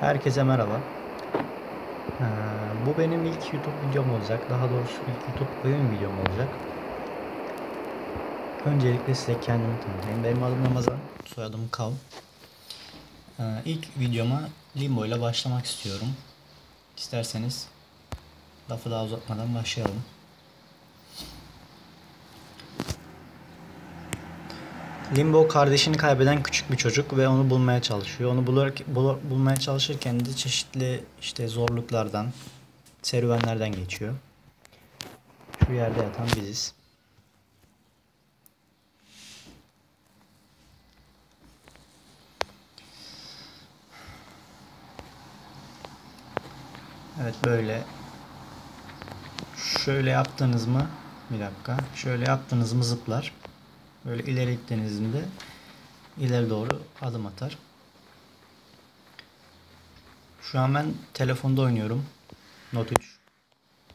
Herkese merhaba. Ee, bu benim ilk YouTube videom olacak. Daha doğrusu ilk YouTube oyun videom olacak. Öncelikle size kendimi tanıtayım. Benim adım Ramazan, soyadım Kav. Ee, ilk videoma Limbo ile başlamak istiyorum. İsterseniz lafı daha uzatmadan başlayalım. Limbo kardeşini kaybeden küçük bir çocuk ve onu bulmaya çalışıyor. Onu bulur, bul, bulmaya çalışırken de çeşitli işte zorluklardan, serüvenlerden geçiyor. Şu yerde yatan biziz. Evet böyle şöyle yaptınız mı bir dakika şöyle yaptınız mı zıplar. Böyle ileri ittiğinizde ileri doğru adım atar. Şu an ben telefonda oynuyorum. Note 3.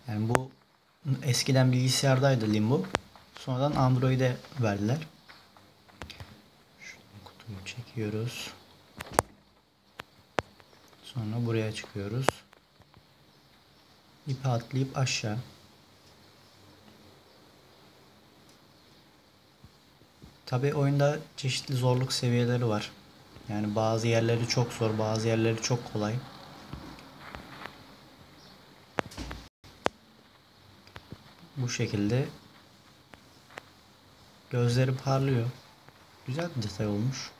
Yani bu eskiden bilgisayardaydı Limbo. Sonradan Android'e verdiler. Şuradan kutuyu çekiyoruz. Sonra buraya çıkıyoruz. İpi atlayıp aşağı. Tabi oyunda çeşitli zorluk seviyeleri var. Yani bazı yerleri çok zor, bazı yerleri çok kolay. Bu şekilde gözleri parlıyor. Güzel bir detay olmuş.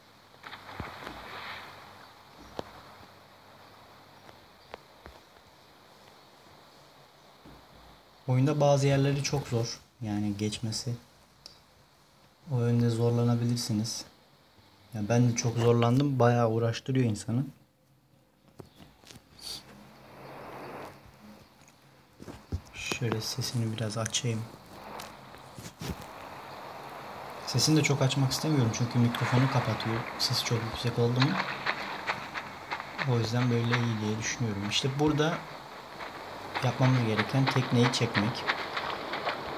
Oyunda bazı yerleri çok zor. Yani geçmesi. O yönde zorlanabilirsiniz. Ya ben de çok zorlandım. Bayağı uğraştırıyor insanı. Şöyle sesini biraz açayım. Sesini de çok açmak istemiyorum çünkü mikrofonu kapatıyor. Sesi çok yüksek oldu mu? O yüzden böyle iyi diye düşünüyorum. İşte burada yapmamız gereken tekneyi çekmek.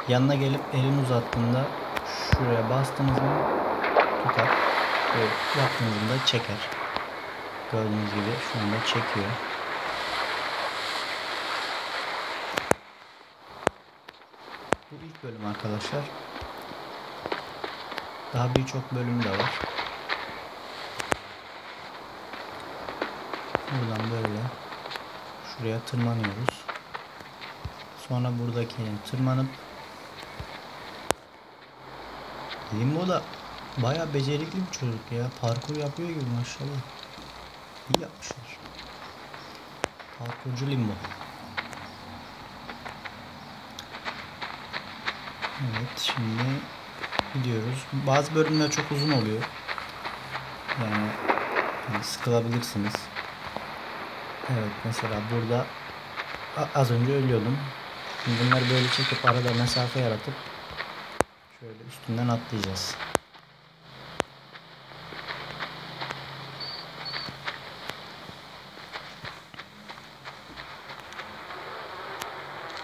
Yanına gelip elini uzattığında şuraya bastığınız mı tutar. Böyle yaptığınızda çeker. Gördüğünüz gibi şu anda çekiyor. Bu ilk bölüm arkadaşlar. Daha birçok bölüm de var. Buradan böyle şuraya tırmanıyoruz. Sonra buradaki tırmanıp Limbo da baya becerikli bir çocuk ya. Parkur yapıyor gibi maşallah. İyi yapmışlar. Parkurcu Limbo. Evet şimdi gidiyoruz. Bazı bölümler çok uzun oluyor. Yani, yani sıkılabilirsiniz. Evet mesela burada az önce ölüyordum. Bunları böyle çekip arada mesafe yaratıp üstünden atlayacağız.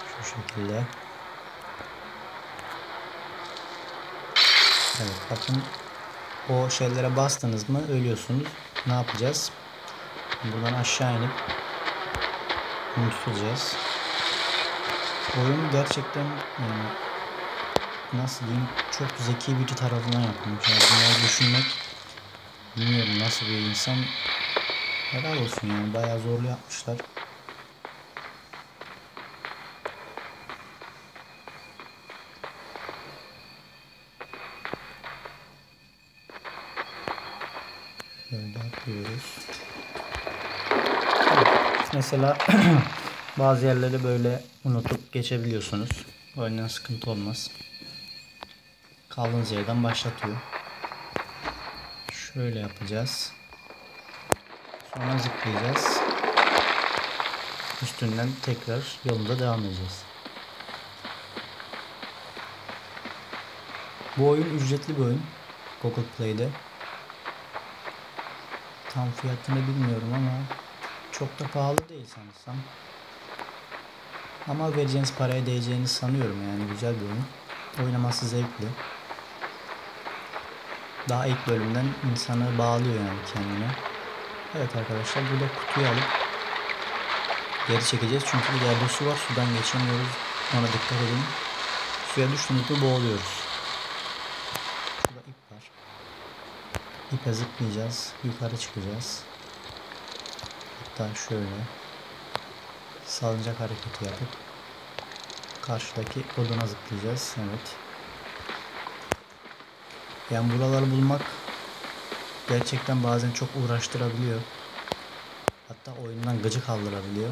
Şu şekilde. Evet bakın o şeylere bastınız mı ölüyorsunuz. Ne yapacağız? Buradan aşağı inip bunu. Oyun gerçekten yani nasıl diyeyim çok zeki biri tarafından yapılmış. Yani bunları düşünmek bilmiyorum nasıl bir insan helal olsun yani bayağı zorlu yapmışlar. Böyle atlıyoruz. Mesela bazı yerleri böyle unutup geçebiliyorsunuz. O yüzden sıkıntı olmaz kaldığınız yerden başlatıyor. Şöyle yapacağız. Sonra zıplayacağız. Üstünden tekrar yolunda devam edeceğiz. Bu oyun ücretli bir oyun. Google Play'de. Tam fiyatını bilmiyorum ama çok da pahalı değil sanırsam. Ama vereceğiniz paraya değeceğini sanıyorum yani güzel bir oyun. Oynaması zevkli daha ilk bölümden insanı bağlıyor yani kendine. Evet arkadaşlar burada kutuyu alıp geri çekeceğiz. Çünkü ileride su var. Sudan geçemiyoruz. Ona dikkat edin. Suya düştüğümüzde boğuluyoruz. Burada ip var. İpe zıplayacağız. Yukarı çıkacağız. Hatta şöyle salıncak hareketi yapıp karşıdaki oduna zıplayacağız. Evet. Yani buraları bulmak gerçekten bazen çok uğraştırabiliyor. Hatta oyundan gıcık aldırabiliyor.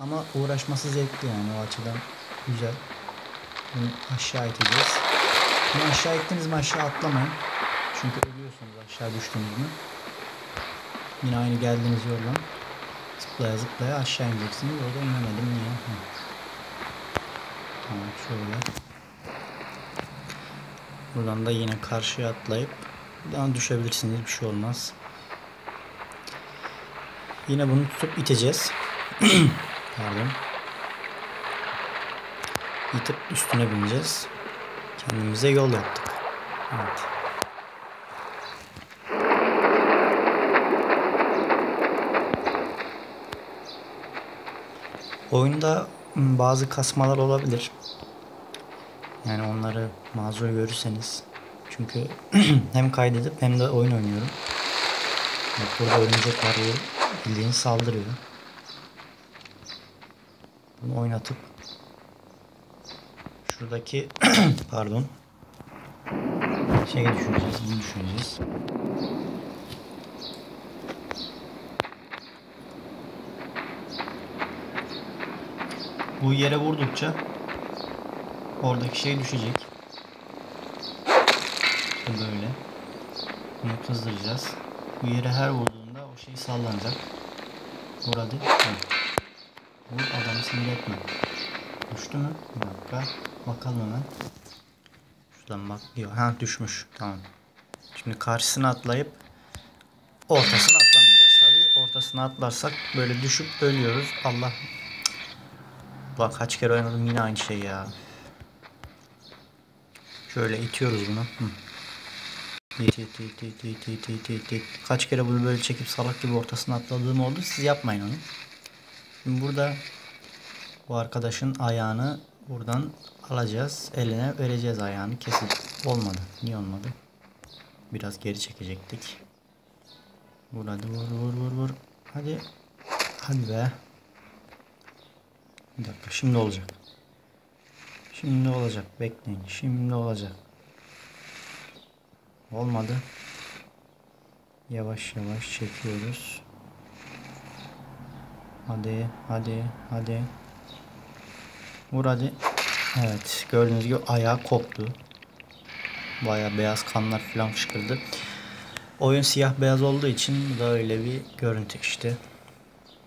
Ama uğraşması zevkli yani o açıdan güzel. Bunu aşağı iteceğiz. Bunu aşağı ittiniz mi aşağı atlamayın. Çünkü ölüyorsunuz aşağı düştüğünüz mü. Yine aynı geldiğiniz yoldan zıplaya zıplaya aşağı ineceksiniz. Orada inemedim niye? Tamam şöyle. Buradan da yine karşıya atlayıp buradan düşebilirsiniz. Bir şey olmaz. Yine bunu tutup iteceğiz. Pardon. İtip üstüne bineceğiz. Kendimize yol yaptık. Evet. Oyunda bazı kasmalar olabilir. Yani onları mazur görürseniz. Çünkü hem kaydedip hem de oyun oynuyorum. Bak burada örümcek var diyor. Bildiğin saldırıyor. Bunu oynatıp şuradaki pardon şey düşüneceğiz. Bunu düşüneceğiz. Bu yere vurdukça oradaki şey düşecek. İşte böyle. Bunu kızdıracağız. Bu yere her vurduğunda o şey sallanacak. Vur hadi. Vur adamı sinir etme. Düştü mü? Bir dakika. Bakalım hemen. Şuradan bak. Yok. Ha düşmüş. Tamam. Şimdi karşısına atlayıp ortasına atlamayacağız tabi. Ortasına atlarsak böyle düşüp ölüyoruz. Allah. Bak kaç kere oynadım yine aynı şey ya. Şöyle itiyoruz bunu. İt, it, it, it, it, it, it, it, it. Kaç kere bunu böyle çekip salak gibi ortasına atladığım oldu. Siz yapmayın onu. Şimdi burada bu arkadaşın ayağını buradan alacağız. Eline vereceğiz ayağını. Kesin. Olmadı. Niye olmadı? Biraz geri çekecektik. Vur hadi vur vur vur vur. Hadi. Hadi be. Bir dakika şimdi olacak. Şimdi olacak. Bekleyin. Şimdi olacak. Olmadı. Yavaş yavaş çekiyoruz. Hadi, hadi, hadi. Vur hadi. Evet, gördüğünüz gibi ayağı koptu. Baya beyaz kanlar falan fışkırdı. Oyun siyah beyaz olduğu için bu da öyle bir görüntü işte.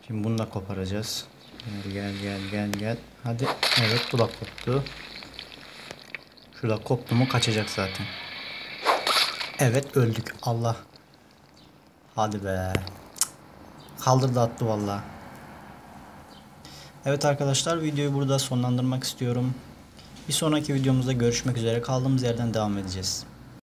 Şimdi bunu da koparacağız. Gel gel gel gel gel. Hadi. Evet bu da koptu. Şurada koptu mu kaçacak zaten. Evet öldük. Allah. Hadi be. Kaldırdı attı valla. Evet arkadaşlar videoyu burada sonlandırmak istiyorum. Bir sonraki videomuzda görüşmek üzere. Kaldığımız yerden devam edeceğiz.